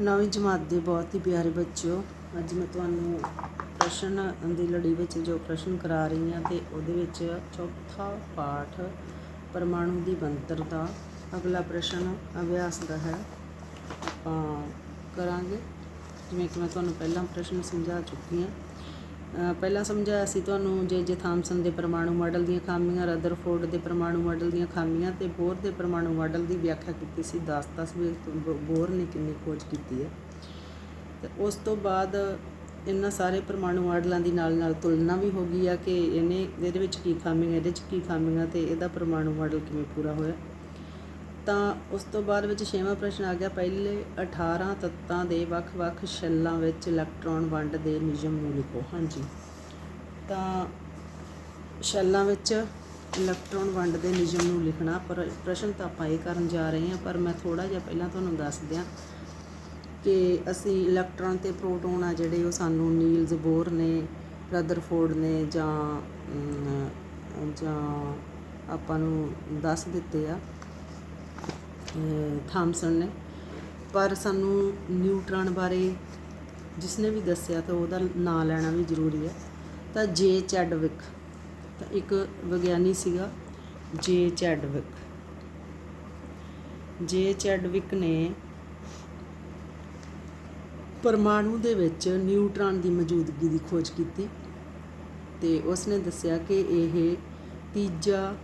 ਨਵੀਂ ਜਮਾਤ ਦੇ ਬਹੁਤ ਹੀ ਪਿਆਰੇ ਬੱਚਿਓ, ਅੱਜ ਮੈਂ ਤੁਹਾਨੂੰ ਪ੍ਰਸ਼ਨ ਦੀ ਲੜੀ ਵਿੱਚ ਜੋ ਪ੍ਰਸ਼ਨ ਕਰਾ ਰਹੀ ਹਾਂ ਤੇ ਉਹਦੇ ਵਿੱਚ ਚੌਥਾ ਪਾਠ ਪਰਮਾਣੂ ਦੀ ਬਣਤਰ ਦਾ ਅਗਲਾ ਪ੍ਰਸ਼ਨ ਅਭਿਆਸ ਦਾ ਹੈ। ਆਪਾਂ ਕਰਾਂਗੇ। ਜਿਵੇਂ ਕਿ ਮੈਂ ਤੁਹਾਨੂੰ ਪਹਿਲਾਂ ਪ੍ਰਸ਼ਨ ਸਮਝਾ ਚੁੱਕੀ ਹਾਂ। ਪਹਿਲਾਂ ਸਮਝਾਇਆ ਸੀ ਤੁਹਾਨੂੰ ਜੇ ਜੇ ਥਾਮਸਨ ਦੇ ਪਰਮਾਣੂ ਮਾਡਲ ਦੀਆਂ ਖਾਮੀਆਂ, ਰਦਰਫੋਰਡ ਦੇ ਪਰਮਾਣੂ ਮਾਡਲ ਦੀਆਂ ਖਾਮੀਆਂ ਤੇ ਬੋਰ ਦੇ ਪਰਮਾਣੂ ਮਾਡਲ ਦੀ ਵਿਆਖਿਆ ਕੀਤੀ ਸੀ 10 10 ਵੀ ਬ- ਬੋਰ ਨੇ ਕਿੰਨੀ ਖੋਜ ਕੀਤੀ ਹੈ। ਤੇ ਉਸ ਤੋਂ ਬਾਅਦ ਇਹਨਾਂ ਸਾਰੇ ਪਰਮਾਣੂ ਮਾਡਲਾਂ ਦੀ ਨਾਲ ਨਾਲ ਤੁਲਨਾ ਵੀ ਹੋ ਗਈ ਆ ਕਿ ਇਹਨੇ, ਇਹਦੇ ਵਿੱਚ ਕੀ ਖਾਮੀਆਂ, ਇਹਦੇ ਵਿੱਚ ਕੀ ਖਾਮੀਆਂ ਤੇ ਇਹਦਾ ਪਰਮਾਣੂ ਮਾਡਲ ਕਿਵੇਂ ਪੂਰਾ ਹੋਇਆ। ਤਾਂ ਉਸ ਤੋਂ ਬਾਅਦ ਵਿੱਚ ਛੇਵਾਂ ਪ੍ਰਸ਼ਨ ਆ ਗਿਆ। ਪਹਿਲੇ 18 ਤੱਤਾਂ ਦੇ ਵੱਖ-ਵੱਖ ਸ਼ੈੱਲਾਂ ਵਿੱਚ ਇਲੈਕਟ੍ਰੋਨ ਵੰਡ ਦੇ ਨਿਯਮ ਨੂੰ ਲਿਖੋ। ਹਾਂਜੀ। ਤਾਂ ਸ਼ੈੱਲਾਂ ਵਿੱਚ ਇਲੈਕਟ੍ਰੋਨ ਵੰਡ ਦੇ ਨਿਯਮ ਨੂੰ ਲਿਖਣਾ। ਪਰ ਪ੍ਰਸ਼ਨ ਤਾਂ ਆਪਾਂ ਇਹ ਕਰਨ ਜਾ ਰਹੇ ਹਾਂ। ਪਰ ਮੈਂ ਥੋੜਾ ਜਿਹਾ ਪਹਿਲਾਂ ਤੁਹਾਨੂੰ ਦੱਸ ਦਿਆਂ ਕਿ ਅਸੀਂ ਇਲੈਕਟ੍ਰੋਨ ਤੇ ਪ੍ਰੋਟੋਨ ਆ ਜਿਹੜੇ, ਉਹ ਸਾਨੂੰ ਨੀਲਜ਼ ਬੋਰ ਨੇ, ਰਦਰਫੋਰਡ ਨੇ ਜਾਂ ਜਾਂ ਆਪਾਂ ਨੂੰ ਦੱਸ ਦਿੱਤੇ ਆ। ਥਾਮਸਨ ਨੇ। ਪਰ ਸਾਨੂੰ ਨਿਊਟ੍ਰੋਨ ਬਾਰੇ ਜਿਸਨੇ ਵੀ ਦੱਸਿਆ ਤਾਂ ਉਹਦਾ ਨਾਂ ਲੈਣਾ ਵੀ ਜ਼ਰੂਰੀ ਹੈ। ਤਾਂ ਜੇ ਚੈਡਵਿਕ, ਤਾਂ ਇੱਕ ਵਿਗਿਆਨੀ ਸੀਗਾ, ਜੇ ਚੈਡਵਿਕ। ਜੇ ਚੈਡਵਿਕ ਨੇ ਪਰਮਾਣੂ ਦੇ ਵਿੱਚ ਨਿਊਟ੍ਰੋਨ ਦੀ ਮੌਜੂਦਗੀ ਦੀ ਖੋਜ ਕੀਤੀ ਤੇ ਉਸਨੇ ਦੱਸਿਆ ਕਿ ਇਹ ਤੀਜਾ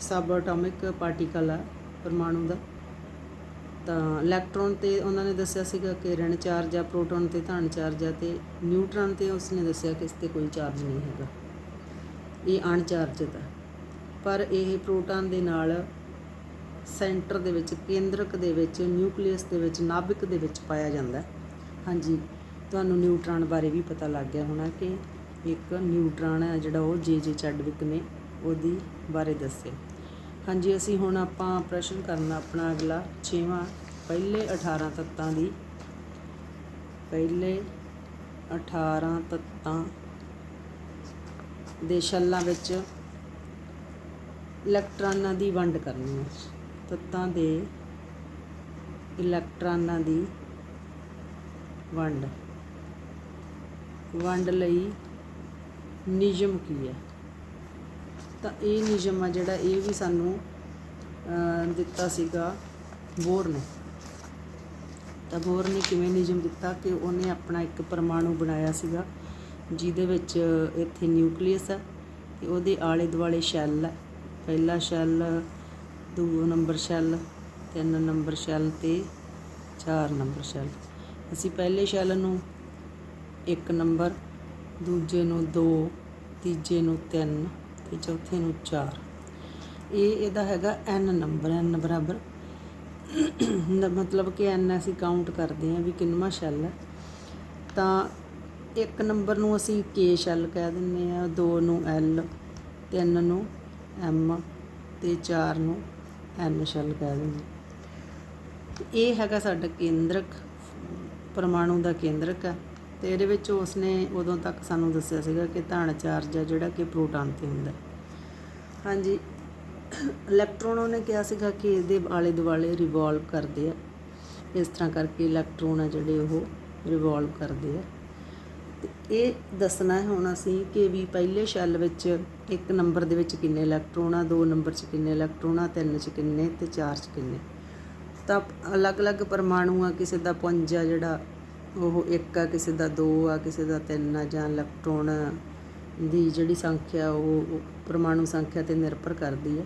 ਸਬ ਐਟੋਮਿਕ ਪਾਰਟੀਕਲ ਹੈ ਪਰਮਾਣੂ ਦਾ। ਤਾਂ ਇਲੈਕਟ੍ਰੋਨ ਤੇ ਉਹਨਾਂ ਨੇ ਦੱਸਿਆ ਸੀਗਾ ਕਿ ਰਿਣ ਚਾਰਜ ਆ ਪ੍ਰੋਟੋਨ ਤੇ ਧਨ ਚਾਰਜ ਆ ਤੇ ਨਿਊਟ੍ਰੋਨ ਤੇ ਉਸਨੇ ਦੱਸਿਆ ਕਿ ਇਸ ਤੇ ਕੋਈ ਚਾਰਜ ਨਹੀਂ ਹੈਗਾ। ਇਹ ਅਣਚਾਰਜਡ ਹੈ ਪਰ ਇਹ ਪ੍ਰੋਟਾਨ ਦੇ ਨਾਲ ਸੈਂਟਰ ਦੇ ਵਿੱਚ, ਕੇਂਦਰਕ ਦੇ ਵਿੱਚ ਨਿਊਕਲੀਅਸ ਦੇ ਵਿੱਚ, ਨਾਭਿਕ ਦੇ ਵਿੱਚ ਪਾਇਆ ਜਾਂਦਾ ਹਾਂਜੀ, ਤੁਹਾਨੂੰ ਨਿਊਟ੍ਰੋਨ ਬਾਰੇ ਵੀ ਪਤਾ ਲੱਗ ਗਿਆ ਹੋਣਾ ਕਿ ਇੱਕ ਨਿਊਟ੍ਰੋਨ ਹੈ ਜਿਹੜਾ ਉਹ ਜੇ ਜੇ ਚੈਡਵਿਕ ਨੇ ਉਹਦੀ ਬਾਰੇ ਦੱਸਿਆ। ਹਾਂਜੀ, ਅਸੀਂ ਹੁਣ ਆਪਾਂ ਪ੍ਰਸ਼ਨ ਕਰਨਾ ਆਪਣਾ ਅਗਲਾ। 6ਵਾਂ ਪਹਿਲੇ 18 ਤੱਤਾਂ ਦੀ। ਪਹਿਲੇ 18 ਤੱਤਾਂ ਦੇ ਛੱਲਾਂ ਵਿੱਚ ਇਲੈਕਟ੍ਰਾਨਾਂ ਦੀ ਵੰਡ ਕਰਨੀ ਹੈ। ਤੱਤਾਂ ਦੇ ਇਲੈਕਟ੍ਰਾਨਾਂ ਦੀ ਵੰਡ। ਵੰਡ ਲਈ ਨਿਯਮ ਕੀ ਹੈ? ਤਾਂ ਇਹ ਨਿਯਮ ਆ ਜਿਹੜਾ ਇਹ ਵੀ ਸਾਨੂੰ ਦਿੱਤਾ ਸੀਗਾ ਬੋਰ ਨੇ। ਤਾਂ ਬੋਰ ਨੇ ਕਿਵੇਂ ਨਿਯਮ ਦਿੱਤਾ ਕਿ ਉਹਨੇ ਆਪਣਾ ਇੱਕ ਪਰਮਾਣੂ ਬਣਾਇਆ ਸੀਗਾ, ਜਿਹਦੇ ਵਿੱਚ ਇੱਥੇ ਨਿਊਕਲੀਅਸ ਹੈ ਤੇ ਉਹਦੇ ਆਲੇ ਦੁਆਲੇ ਸ਼ੈੱਲ ਹੈ। ਪਹਿਲਾ ਸ਼ੈੱਲ, ਦੂਜਾ ਨੰਬਰ ਸ਼ੈੱਲ, ਤਿੰਨ ਨੰਬਰ ਸ਼ੈੱਲ ਤੇ ਚਾਰ ਨੰਬਰ ਸ਼ੈੱਲ। ਅਸੀਂ ਪਹਿਲੇ ਸ਼ੈੱਲ ਨੂੰ ਇੱਕ ਨੰਬਰ, ਦੂਜੇ ਨੂੰ 2 ਤੀਜੇ ਨੂੰ 3 ਤੇ ਚੌਥੇ ਨੂੰ 4 ਇਹ ਇਹਦਾ ਹੈਗਾ n ਨੰਬਰ n ਬਰਾਬਰ। ਮਤਲਬ ਕਿ n ਅਸੀਂ ਕਾਊਂਟ ਕਰਦੇ ਹਾਂ ਵੀ ਕਿੰਨਵਾਂ ਸ਼ੈੱਲ ਹੈ। ਤਾਂ ਇੱਕ ਨੰਬਰ ਨੂੰ ਅਸੀਂ k ਸ਼ੈੱਲ ਕਹਿ ਦਿੰਦੇ ਆ 2 ਨੂੰ l 3 ਨੂੰ m ਤੇ 4 ਨੂੰ n ਸ਼ੈੱਲ ਕਹਿ ਦਿੰਦੇ ਇਹ ਹੈਗਾ ਸਾਡਾ ਕੇਂਦਰਕ, ਪਰਮਾਣੂ ਦਾ ਕੇਂਦਰਕ ਹੈ। ਤੇ ਇਹਦੇ ਵਿੱਚ ਉਸਨੇ ਉਦੋਂ ਤੱਕ ਸਾਨੂੰ ਦੱਸਿਆ ਸੀਗਾ ਕਿ ਧਨ ਚਾਰਜ ਆ ਜਿਹੜਾ ਕਿ ਪ੍ਰੋਟਾਨ ਤੇ ਹੁੰਦਾ। ਹਾਂਜੀ। ਇਲੈਕਟ੍ਰੋਨ ਉਹਨੇ ਕਿਹਾ ਸੀਗਾ ਕਿ ਇਹਦੇ ਆਲੇ ਦੁਆਲੇ ਰਿਵੋਲਵ ਕਰਦੇ ਆ। ਇਸ ਤਰ੍ਹਾਂ ਕਰਕੇ ਇਲੈਕਟ੍ਰੋਨ ਆ ਜਿਹੜੇ ਉਹ ਰਿਵੋਲਵ ਕਰਦੇ ਆ। ਇਹ ਦੱਸਣਾ ਹੈ ਹੁਣ ਅਸੀਂ ਕਿ ਵੀ ਪਹਿਲੇ ਸ਼ੈੱਲ ਵਿੱਚ ਇੱਕ ਨੰਬਰ ਦੇ ਵਿੱਚ ਕਿੰਨੇ ਇਲੈਕਟ੍ਰੋਨ ਆ, ਦੋ ਨੰਬਰ 'ਚ ਕਿੰਨੇ ਇਲੈਕਟ੍ਰੋਨ ਆ, ਤਿੰਨ 'ਚ ਕਿੰਨੇ ਤੇ ਚਾਰ 'ਚ ਕਿੰਨੇ। ਤਾਂ ਅਲੱਗ-ਅਲੱਗ ਪਰਮਾਣੂ ਆ, ਕਿਸੇ ਦਾ ਪੁੰਜ ਆ ਜਿਹੜਾ ਉਹ ਇੱਕ ਆ, ਕਿਸੇ ਦਾ ਦੋ ਆ, ਕਿਸੇ ਦਾ ਤਿੰਨ ਆ ਜਾਂ ਇਲੈਕਟ੍ਰੋਨ ਦੀ ਜਿਹੜੀ ਸੰਖਿਆ ਉਹ ਪਰਮਾਣੂ ਸੰਖਿਆ ਤੇ ਨਿਰਭਰ ਕਰਦੀ ਹੈ।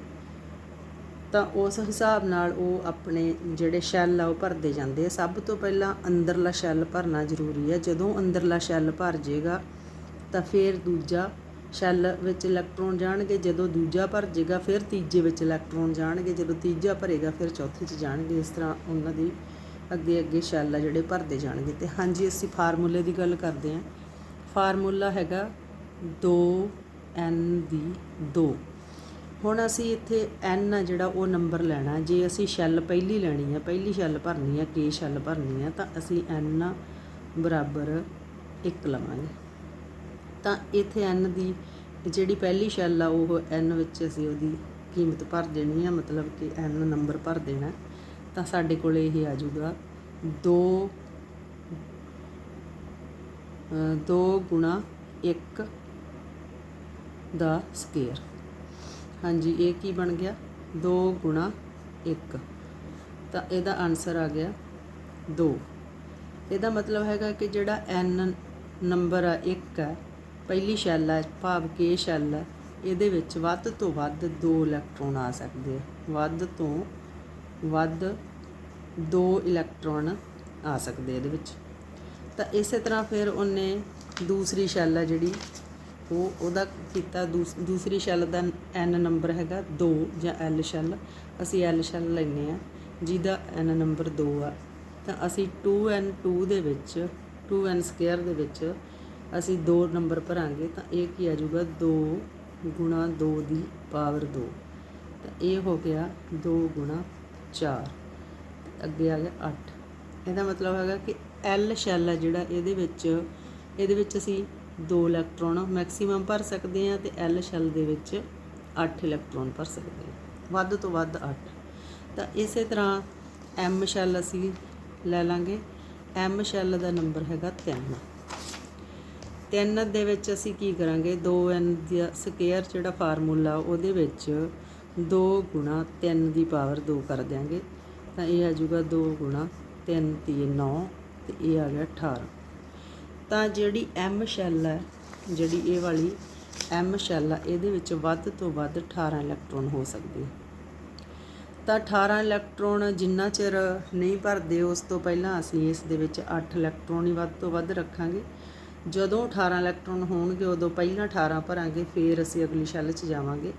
ਤਾਂ ਉਸ ਹਿਸਾਬ ਨਾਲ ਉਹ ਆਪਣੇ ਜਿਹੜੇ ਸ਼ੈੱਲ ਆ ਉਹ ਭਰਦੇ ਜਾਂਦੇ ਆ। ਸਭ ਤੋਂ ਪਹਿਲਾਂ ਅੰਦਰਲਾ ਸ਼ੈੱਲ ਭਰਨਾ ਜ਼ਰੂਰੀ ਹੈ। ਜਦੋਂ ਅੰਦਰਲਾ ਸ਼ੈੱਲ ਭਰ ਜਾਏਗਾ ਤਾਂ ਫਿਰ ਦੂਜਾ ਸ਼ੈੱਲ ਵਿੱਚ ਇਲੈਕਟ੍ਰੋਨ ਜਾਣਗੇ। ਜਦੋਂ ਦੂਜਾ ਭਰ ਜਾਏਗਾ ਫਿਰ ਤੀਜੇ ਵਿੱਚ ਇਲੈਕਟ੍ਰੋਨ ਜਾਣਗੇ। ਜਦੋਂ ਤੀਜਾ ਭਰੇਗਾ, ਫਿਰ ਚੌਥੇ 'ਚ ਜਾਣਗੇ। ਇਸ ਤਰ੍ਹਾਂ ਉਹਨਾਂ ਦੀ ਅੱਗੇ ਅੱਗੇ ਸ਼ੈੱਲ ਆ ਜਿਹੜੇ ਭਰਦੇ ਜਾਣਗੇ। ਤੇ ਹਾਂਜੀ, ਅਸੀਂ ਫਾਰਮੂਲੇ ਦੀ ਗੱਲ ਕਰਦੇ ਹਾਂ। ਫਾਰਮੂਲਾ ਹੈਗਾ 2n ਦੀ 2 ਹੁਣ ਅਸੀਂ ਇੱਥੇ n ਆ ਜਿਹੜਾ ਉਹ ਨੰਬਰ ਲੈਣਾ। ਜੇ ਅਸੀਂ ਸ਼ੈੱਲ ਪਹਿਲੀ ਲੈਣੀ ਹੈ ਪਹਿਲੀ ਸ਼ੈੱਲ ਭਰਨੀ ਹੈ k ਸ਼ੈੱਲ ਭਰਨੀ ਹੈ ਤਾਂ ਅਸੀਂ n ਬਰਾਬਰ 1 ਲਵਾਂਗੇ। ਤਾਂ ਇੱਥੇ n ਦੀ ਜਿਹੜੀ ਪਹਿਲੀ ਸ਼ੈੱਲ ਆ, ਉਹ n ਵਿੱਚ ਅਸੀਂ ਉਹਦੀ ਕੀਮਤ ਭਰ ਦੇਣੀ ਆ। ਮਤਲਬ ਕਿ n ਨੰਬਰ ਭਰ ਦੇਣਾ। ਤਾਂ ਸਾਡੇ ਕੋਲ ਇਹ ਆ ਜਾਊਗਾ 2 2 ਗੁਣਾ 1 ਦਾ ਸਕੁਅਰ। ਹਾਂਜੀ, ਇਹ ਕੀ ਬਣ ਗਿਆ? 2 ਗੁਣਾ 1 ਤਾਂ ਇਹਦਾ ਆਨਸਰ ਆ ਗਿਆ 2 ਇਹਦਾ ਮਤਲਬ ਹੈਗਾ ਕਿ ਜਿਹੜਾ n ਨੰਬਰ ਆ 1 ਹੈ ਪਹਿਲੀ ਸ਼ੈਲ ਹੈ ਭਾਵ ਕੇ ਸ਼ੈਲ ਹੈ ਇਹਦੇ ਵਿੱਚ ਵੱਧ ਤੋਂ ਵੱਧ 2 ਇਲੈਕਟ੍ਰੋਨ ਆ ਸਕਦੇ ਆ। ਵੱਧ ਤੋਂ ਵੱਧ 2 ਇਲੈਕਟ੍ਰੋਨ ਆ ਸਕਦੇ ਇਹਦੇ ਵਿੱਚ। ਤਾਂ ਇਸੇ ਤਰ੍ਹਾਂ ਫਿਰ ਉਹਨੇ ਦੂਸਰੀ ਸ਼ੈਲ ਹੈ ਜਿਹੜੀ, ਉਹ ਉਹਦਾ ਕੀਤਾ ਦੂਸ- ਦੂਸਰੀ ਸ਼ੈਲ ਦਾ n ਨੰਬਰ ਹੈਗਾ 2 ਜਾਂ l ਸ਼ੈਲ ਅਸੀਂ l ਸ਼ੈਲ ਲੈਨੇ ਆ ਜਿਹਦਾ n ਨੰਬਰ 2 ਆ। ਤਾਂ ਅਸੀਂ 2n2 ਦੇ ਵਿੱਚ 2n ਸਕੁਅਰ ਦੇ ਵਿੱਚ ਅਸੀਂ 2 ਨੰਬਰ ਭਰਾਂਗੇ, ਤਾਂ ਇਹ ਕੀ ਆ ਜਾਊਗਾ 2 ਗੁਣਾ 2 ਦੀ ਪਾਵਰ 2 ਤਾਂ ਇਹ ਹੋ ਗਿਆ 2 ਗੁਣਾ 4 ਅੱਗੇ ਆ ਗਿਆ 8 ਇਹਦਾ ਮਤਲਬ ਹੈਗਾ ਕਿ L ਸ਼ੈਲ ਹੈ ਜਿਹੜਾ ਇਹਦੇ ਵਿੱਚ ਇਹਦੇ ਵਿੱਚ ਅਸੀਂ 2 ਇਲੈਕਟ੍ਰੋਨ ਮੈਕਸਿਮਮ ਭਰ ਸਕਦੇ ਹਾਂ ਤੇ L ਸ਼ੈਲ ਦੇ ਵਿੱਚ 8 ਇਲੈਕਟ੍ਰੋਨ ਭਰ ਸਕਦੇ ਹਾਂ। ਵੱਧ ਤੋਂ ਵੱਧ 8 ਤਾਂ ਇਸੇ ਤਰ੍ਹਾਂ M ਸ਼ੈਲ ਅਸੀਂ ਲੈ ਲਾਂਗੇ। M ਸ਼ੈਲ ਦਾ ਨੰਬਰ ਹੈਗਾ 3 3 ਦੇ ਵਿੱਚ ਅਸੀਂ ਕੀ ਕਰਾਂਗੇ? 2n ਦਾ ਸਕੁਅਰ ਜਿਹੜਾ ਫਾਰਮੂਲਾ ਉਹਦੇ ਵਿੱਚ 2 ਗੁਣਾ 3 ਦੀ ਪਾਵਰ 2 ਕਰ ਦਿਆਂਗੇ, ਤਾਂ ਇਹ ਆ ਜਾਊਗਾ 2 ਗੁਣਾ 3 3 9 ਤੇ ਇਹ ਆ ਗਿਆ 18 ਤਾਂ ਜਿਹੜੀ m ਸ਼ੈਲ ਹੈ, ਜਿਹੜੀ ਇਹ ਵਾਲੀ m ਸ਼ੈਲ ਆ, ਇਹਦੇ ਵਿੱਚ ਵੱਧ ਤੋਂ ਵੱਧ 18 ਇਲੈਕਟ੍ਰੋਨ ਹੋ ਸਕਦੇ ਤਾਂ 18 ਇਲੈਕਟ੍ਰੋਨ ਜਿੰਨਾ ਚਿਰ ਨਹੀਂ ਭਰਦੇ, ਉਸ ਤੋਂ ਪਹਿਲਾਂ ਅਸੀਂ ਇਸ ਦੇ ਵਿੱਚ 8 ਇਲੈਕਟ੍ਰੋਨ ਹੀ ਵੱਧ ਤੋਂ ਵੱਧ ਰੱਖਾਂਗੇ। ਜਦੋਂ 18 ਇਲੈਕਟ੍ਰੋਨ ਹੋਣਗੇ, ਉਦੋਂ ਪਹਿਲਾਂ 18 ਭਰਾਂਗੇ, ਫਿਰ ਅਸੀਂ ਅਗਲੀ ਸ਼ੈਲ 'ਚ ਜਾਵਾਂਗੇ।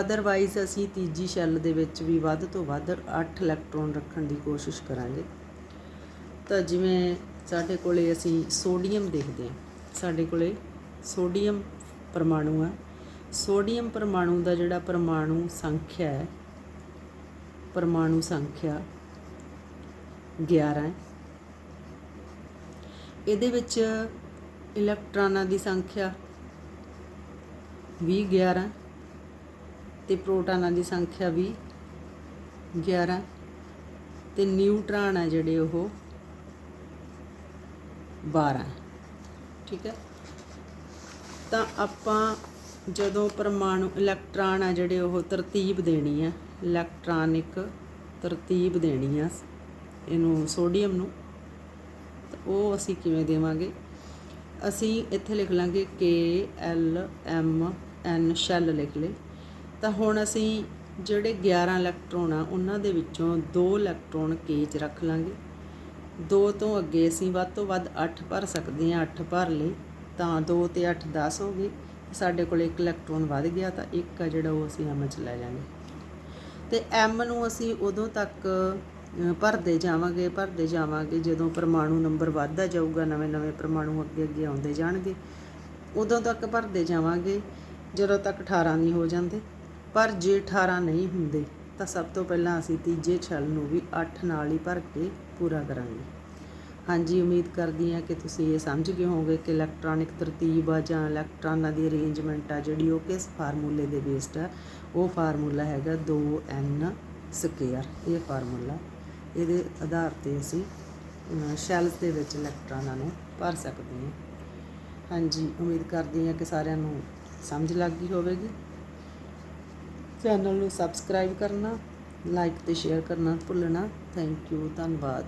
ਅਦਰਵਾਈਜ਼ ਅਸੀਂ ਤੀਜੀ ਸ਼ੈਲ ਦੇ ਵਿੱਚ ਵੀ ਵੱਧ ਤੋਂ ਵੱਧ 8 ਇਲੈਕਟ੍ਰੋਨ ਰੱਖਣ ਦੀ ਕੋਸ਼ਿਸ਼ ਕਰਾਂਗੇ। ਤਾਂ ਜਿਵੇਂ ਸਾਡੇ ਕੋਲੇ ਅਸੀਂ ਸੋਡੀਅਮ ਦੇਖਦੇ ਹਾਂ। ਸਾਡੇ ਕੋਲੇ ਸੋਡੀਅਮ ਪਰਮਾਣੂ ਆ। ਸੋਡੀਅਮ ਪਰਮਾਣੂ ਦਾ ਜਿਹੜਾ ਪਰਮਾਣੂ ਸੰਖਿਆ ਹੈ, ਪਰਮਾਣੂ ਸੰਖਿਆ 11 ਹੈ। ਇਹਦੇ ਵਿੱਚ ਇਲੈਕਟ੍ਰੋਨਾਂ ਦੀ ਸੰਖਿਆ ਵੀ 11 ਤੇ ਪ੍ਰੋਟਾਨਾਂ ਦੀ ਸੰਖਿਆ ਵੀ 11 ਤੇ ਨਿਊਟ੍ਰਾਨ ਆ ਜਿਹੜੇ ਉਹ 12 ਠੀਕ ਹੈ? ਤਾਂ ਆਪਾਂ ਜਦੋਂ ਪਰਮਾਣੂ ਇਲੈਕਟ੍ਰਾਨ ਆ ਜਿਹੜੇ ਉਹ ਤਰਤੀਬ ਦੇਣੀ ਆ, ਇਲੈਕਟ੍ਰਾਨਿਕ ਤਰਤੀਬ ਦੇਣੀ ਆ ਇਹਨੂੰ ਸੋਡੀਅਮ ਨੂੰ, ਤਾਂ ਉਹ ਅਸੀਂ ਕਿਵੇਂ ਦੇਵਾਂਗੇ? ਅਸੀਂ ਇੱਥੇ ਲਿਖ ਲਾਂਗੇ K L M N shell ਲਿਖ ਲੇ ਤਾਂ ਹੁਣ ਅਸੀਂ ਜਿਹੜੇ 11 ਇਲੈਕਟ੍ਰੋਨ ਆ, ਉਹਨਾਂ ਦੇ ਵਿੱਚੋਂ 2 ਇਲੈਕਟ੍ਰੋਨ K 'ਚ ਰੱਖ ਲਾਂਗੇ। 2 ਤੋਂ ਅੱਗੇ ਅਸੀਂ ਵੱਧ ਤੋਂ ਵੱਧ 8 ਭਰ ਸਕਦੇ ਹਾਂ 8 ਭਰ ਲਈ। ਤਾਂ 2 ਤੇ 8 10 ਹੋ ਗਏ। ਸਾਡੇ ਕੋਲ ਇੱਕ ਇਲੈਕਟ੍ਰੋਨ ਵੱਧ ਗਿਆ ਤਾਂ ਇੱਕ ਆ ਜਿਹੜਾ ਉਹ ਅਸੀਂ M 'ਚ ਲੈ ਜਾਵਾਂਗੇ। ਤੇ M ਨੂੰ ਅਸੀਂ ਉਦੋਂ ਤੱਕ ਭਰਦੇ ਜਾਵਾਂਗੇ ਭਰਦੇ ਜਾਵਾਂਗੇ ਜਦੋਂ ਪਰਮਾਣੂ ਨੰਬਰ ਵੱਧਦਾ ਜਾਊਗਾ ਨਵੇਂ-ਨਵੇਂ ਪਰਮਾਣੂ ਅੱਗੇ ਅੱਗੇ ਆਉਂਦੇ ਜਾਣਗੇ। ਉਦੋਂ ਤੱਕ ਭਰਦੇ ਜਾਵਾਂਗੇ। ਜਦੋਂ ਤੱਕ 18 ਨਹੀਂ ਹੋ ਜਾਂਦੇ। ਪਰ ਜੇ 18 ਨਹੀਂ ਹੁੰਦੇ, ਤਾਂ ਸਭ ਤੋਂ ਪਹਿਲਾਂ ਅਸੀਂ ਤੀਜੇ ਛਲ ਨੂੰ ਵੀ 8 ਨਾਲ ਹੀ ਭਰ ਕੇ ਪੂਰਾ ਕਰਾਂਗੇ। ਹਾਂਜੀ, ਉਮੀਦ ਕਰਦੀ ਹਾਂ ਕਿ ਤੁਸੀਂ ਇਹ ਸਮਝ ਗਏ ਹੋਵੋਗੇ ਕਿ ਇਲੈਕਟ੍ਰੋਨਿਕ ਤਰਤੀਬ ਆ ਜਾਂ ਇਲੈਕਟ੍ਰੋਨਾਂ ਦੀ ਅਰੇਂਜਮੈਂਟ ਆ ਜਿਹੜੀ ਉਹ ਕਿਸ ਫਾਰਮੂਲੇ ਦੇ ਬੇਸਡ ਆ, ਉਹ ਫਾਰਮੂਲਾ ਹੈਗਾ 2n ਸਕੁਅਰ। ਇਹ ਫਾਰਮੂਲਾ, ਇਹਦੇ ਆਧਾਰ ਤੇ ਅਸੀਂ ਸ਼ੈਲਸ ਦੇ ਵਿੱਚ ਇਲੈਕਟ੍ਰੋਨਾਂ ਨੂੰ ਭਰ ਸਕਦੇ ਹਾਂ। ਹਾਂਜੀ, ਉਮੀਦ ਕਰਦੀ ਹਾਂ ਕਿ ਸਾਰਿਆਂ ਨੂੰ ਸਮਝ ਲੱਗ ਗਈ ਹੋਵੇਗੀ। ਚੈਨਲ ਨੂੰ ਸਬਸਕ੍ਰਾਈਬ ਕਰਨਾ ਲਾਈਕ ਤੇ ਸ਼ੇਅਰ ਕਰਨਾ ਭੁੱਲਣਾ। ਥੈਂਕ ਯੂ ਧੰਨਵਾਦ।